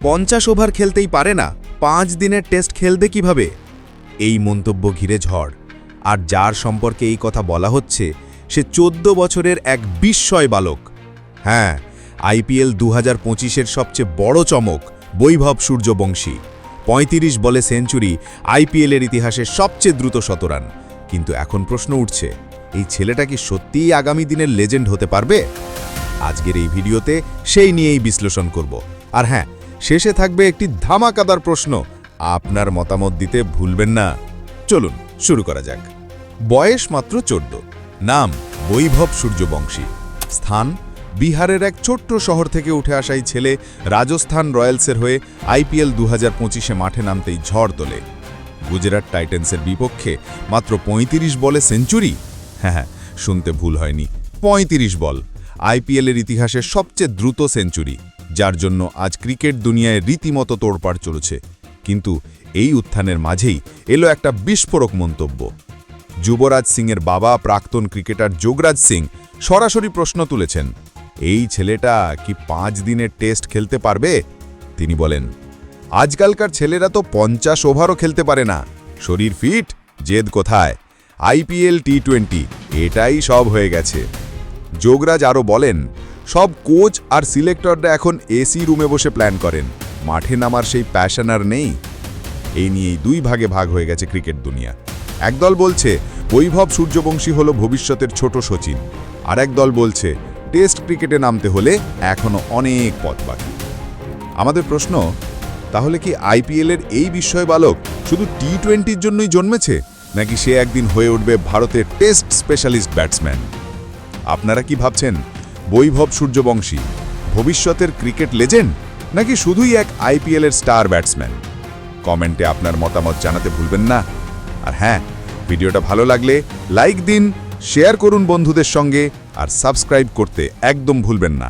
পঞ্চাশ ওভার খেলতেই পারে না, পাঁচ দিনের টেস্ট খেলবে কীভাবে? এই মন্তব্য ঘিরে ঝড়। আর যার সম্পর্কে এই কথা বলা হচ্ছে, সে চোদ্দ বছরের এক বিস্ময় বালক। হ্যাঁ আইপিএল দু হাজার সবচেয়ে বড় চমক, বৈভব সূর্যবংশী। পঁয়ত্রিশ বলে সেঞ্চুরি, আইপিএলের ইতিহাসে সবচেয়ে দ্রুত শতরান কিন্তু এখন প্রশ্ন উঠছে, এই ছেলেটা কি সত্যিই আগামী দিনের লেজেন্ড হতে পারবে? আজকের এই ভিডিওতে সেই নিয়েই বিশ্লেষণ করব। আর হ্যাঁ শেষে থাকবে একটি ধামাকাদার প্রশ্ন। আপনার মতামত দিতে ভুলবেন না। চলুন, শুরু করা যাক। বয়স মাত্র চোদ্দ। নাম, বৈভব সূর্যবংশী। স্থান, বিহারের এক ছোট্ট শহর থেকে উঠে আসাই ছেলে রাজস্থান রয়্যালসের হয়ে আইপিএল দু হাজার পঁচিশে মাঠে নামতেই ঝড় তোলে। গুজরাট টাইটেন্সের বিপক্ষে মাত্র ৩৫ বলে সেঞ্চুরি? হ্যাঁ হ্যাঁ শুনতে ভুল হয়নি। ৩৫ বল। আইপিএলের ইতিহাসে সবচেয়ে দ্রুত সেঞ্চুরি। যার জন্য আজ ক্রিকেট দুনিয়ায় রীতিমতো তোড়পাড় চলেছে কিন্তু এই উত্থানের মাঝেই এলো একটা বিস্ফোরক মন্তব্য। যুবরাজ সিংয়ের বাবা প্রাক্তন ক্রিকেটার যোগরাজ সিং সরাসরি প্রশ্ন তুলেছেন, এই ছেলেটা কি পাঁচ দিনের টেস্ট খেলতে পারবে? তিনি বলেন, আজকালকার ছেলেরা তো পঞ্চাশ ওভারও খেলতে পারে না। শরীর ফিট, জেদ কোথায়? আইপিএল টি টোয়েন্টি, এটাই সব হয়ে গেছে। যোগরাজ আরও বলেন সব কোচ আর সিলেক্টররা এখন এসি রুমে বসে প্ল্যান করেন। মাঠে নামার সেই প্যাশন আর নেই। এই নিয়েই দুই ভাগে ভাগ হয়ে গেছে ক্রিকেট দুনিয়া। একদল বলছে, বৈভব সূর্যবংশী হল ভবিষ্যতের ছোট সচিন। আর এক দল বলছে টেস্ট ক্রিকেটে নামতে হলে এখনও অনেক পথ বাকি। আমাদের প্রশ্ন, তাহলে কি আইপিএলের এই বিস্ময় বালক শুধু টি টোয়েন্টির জন্যই জন্মেছে? নাকি সে একদিন হয়ে উঠবে ভারতের টেস্ট স্পেশালিস্ট ব্যাটসম্যান আপনারা কি ভাবছেন? বৈভব সূর্যবংশী। ভবিষ্যতের ক্রিকেট লেজেন্ড নাকি শুধুই এক আইপিএলের স্টার ব্যাটসম্যান? কমেন্টে আপনার মতামত জানাতে ভুলবেন না। আর হ্যাঁ ভিডিওটা ভালো লাগলে লাইক দিন, শেয়ার করুন বন্ধুদের সঙ্গে, আর সাবস্ক্রাইব করতে একদম ভুলবেন না।